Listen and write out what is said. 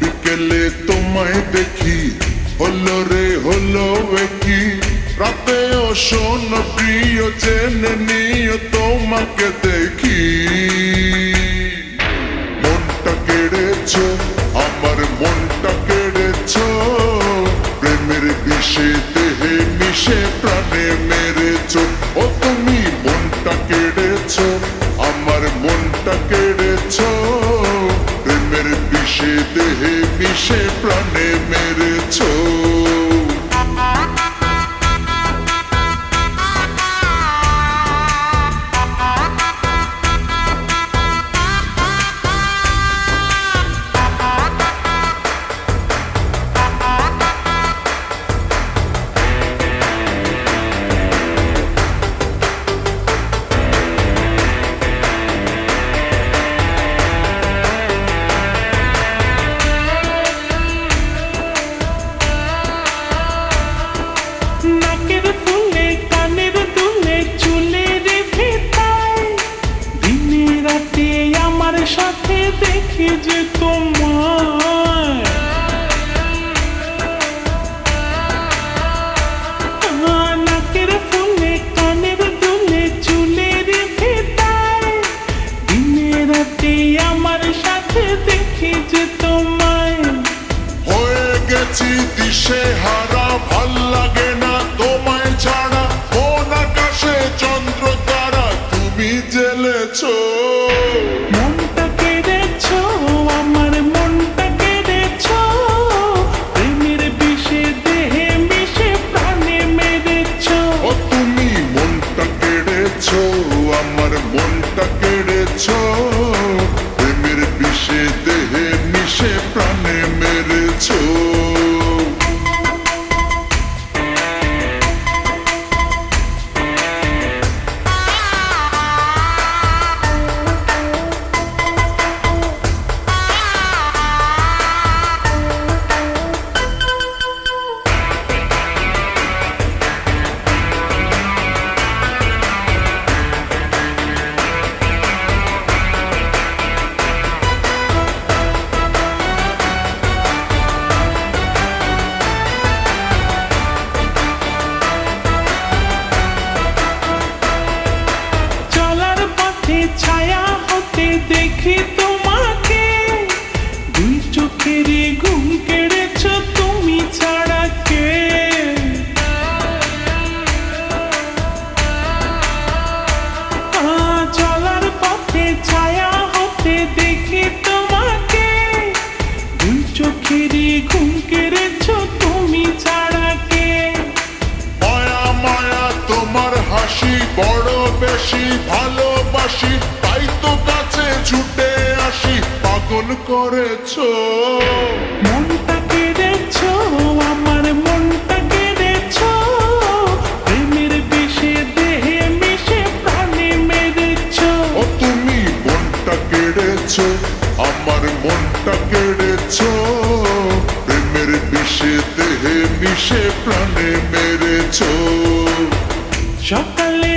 বিকেলে তোমায় দেখি হলো রে হলো কি রাতেও শোন প্রিয় জেনে নিও তোমাকে দেখি মনটা কেড়েছ আমার মনটা কেড়েছ প্রেমের বিষে দেহে মিশে প্রাণে মেরেছ ও তুমি মনটা কেড়েছ আমার মনটা কেড়েছ দেহে মিশে প্রাণে মেরেছ। রাতে আমার সাথে দেখি যে তোমায়। হয়ে গেছি দিশে হারা, ভালো লাগে না তোমায় ছাড়া। কোন আকাশে চন্দ্র তারা তুমি জেলেছো। কেড়েছো চোখের ঘুম কেড়েছ হাসি বড় বেশি ভালোবাসি তাই তো কাছে ছুটে আসি। পাগল করেছ। মনটা কেড়েছ আমার মনটা কেড়েছ প্রেমের বিষে দেহে মিশে প্রাণে মেরেছ। ও তুমি মনটা কেড়েছো আমার মনটা কেড়েছো প্রেমের বিষে দেহে মিশে প্রাণে মেরেছো। সকালে